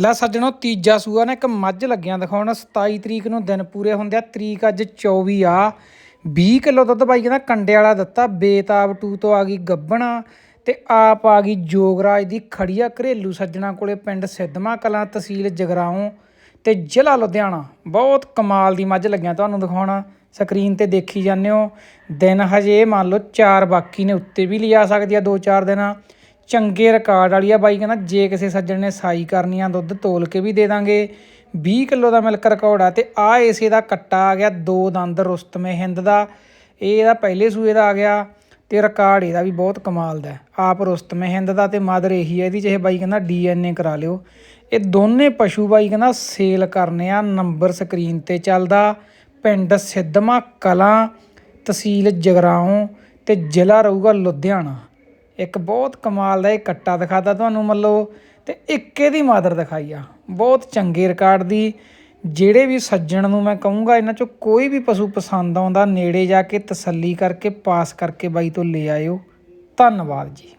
ਲੈ ਸੱਜਣੋ ਤੀਜਾ ਸੂਆ ਨੇ ਇੱਕ ਮੱਝ ਲੱਗਿਆ ਦਿਖਾਉਣ। 27 ਤਰੀਕ ਨੂੰ ਦਿਨ ਪੂਰੇ ਹੁੰਦੇ ਆ, ਤਰੀਕ ਅੱਜ 24 ਆ। 20 ਕਿਲੋ ਦੁੱਧ ਬਾਈ ਕਹਿੰਦਾ ਕੰਡੇ ਵਾਲਾ ਦਿੱਤਾ, ਬੇਤਾਬ ਟੂ ਤੋਂ ਆ ਗਈ ਗੱਬਣਾ ਤੇ ਆਪ ਆ ਗਈ ਜੋਗਰਾਜ ਦੀ ਖੜੀਆ ਘਰੇਲੂ ਸੱਜਣਾ ਕੋਲੇ ਪਿੰਡ ਸਿੱਧਮਾ ਕਲਾਂ ਤਹਿਸੀਲ ਜਗਰਾਉਂ ਤੇ ਜ਼ਿਲ੍ਹਾ ਲੁਧਿਆਣਾ। ਬਹੁਤ ਕਮਾਲ ਦੀ ਮੱਝ ਲੱਗਿਆ ਤੁਹਾਨੂੰ ਦਿਖਾਉਣਾ। ਸਕਰੀਨ ਤੇ ਦੇਖੀ ਜਾਂਦੇ ਹੋ। ਦਿਨ ਹਜੇ ਮੰਨ ਲਓ ਚਾਰ ਬਾਕੀ ਨੇ, ਉੱਤੇ ਵੀ ਲਿਆ ਸਕਦੀ ਆ ਦੋ ਚਾਰ ਦਿਨ। ਚੰਗੇ ਰਿਕਾਰਡ ਵਾਲੀ ਆ ਬਾਈ, ਕਹਿੰਦਾ ਜੇ ਕਿਸੇ ਸੱਜਣ ਨੇ ਸਾਈ ਕਰਨੀ ਆ ਦੁੱਧ ਤੋਲ ਕੇ ਵੀ ਦੇ ਦਾਂਗੇ। 20 ਕਿਲੋ ਦਾ ਮਿਲਕ ਰਿਕਾਰਡ ਆ ਤੇ ਆ ਏਸੇ ਦਾ ਕੱਟਾ ਆ ਗਿਆ, ਦੋ ਦੰਦ ਰੁਸਤਮੇ ਹਿੰਦ ਦਾ। ਇਹ ਇਹਦਾ ਪਹਿਲੇ ਸੂਏ ਦਾ ਆ ਗਿਆ ਤੇ ਰਿਕਾਰਡ ਇਹਦਾ ਵੀ ਬਹੁਤ ਕਮਾਲ ਦਾ ਆਪ ਰੁਸਤਮੇ ਹਿੰਦ ਦਾ ਤੇ ਮਦਰ ਇਹੀ ਹੈ ਇਹਦੀ ਜਿਹੇ ਬਾਈ ਕਹਿੰਦਾ ਡੀਐਨਏ ਕਰਾ ਲਿਓ। ਇਹ ਦੋਨੇ ਪਸ਼ੂ ਬਾਈ ਕਹਿੰਦਾ ਸੇਲ ਕਰਨੇ ਆ ਨੰਬਰ ਸਕਰੀਨ ਤੇ ਚੱਲਦਾ। ਪਿੰਡ ਸਿੱਧਮਾ ਕਲਾਂ, ਤਹਿਸੀਲ ਜਗਰਾਉਂ ਤੇ ਜ਼ਿਲ੍ਹਾ ਰਹੂਗਾ ਲੁਧਿਆਣਾ। ਇੱਕ ਬਹੁਤ ਕਮਾਲ ਦਾ ਇਹ ਕੱਟਾ ਦਿਖਾਤਾ ਤੁਹਾਨੂੰ ਮੱਲੋ ਤੇ ਇੱਕ ਇਹਦੀ ਮਾਦਰ ਦਿਖਾਈ ਆ। ਬਹੁਤ ਚੰਗੇ ਰਿਕਾਰਡ ਦੀ। ਜਿਹੜੇ ਵੀ ਸੱਜਣ ਨੂੰ ਮੈਂ ਕਹੂੰਗਾ ਇਹਨਾਂ ਚੋਂ ਕੋਈ ਵੀ ਪਸ਼ੂ ਪਸੰਦ ਆਉਂਦਾ, ਨੇੜੇ ਜਾ ਕੇ ਤਸੱਲੀ ਕਰਕੇ, ਪਾਸ ਕਰਕੇ ਬਾਈ ਤੋਂ ਲੈ ਆਇਓ। ਧੰਨਵਾਦ ਜੀ।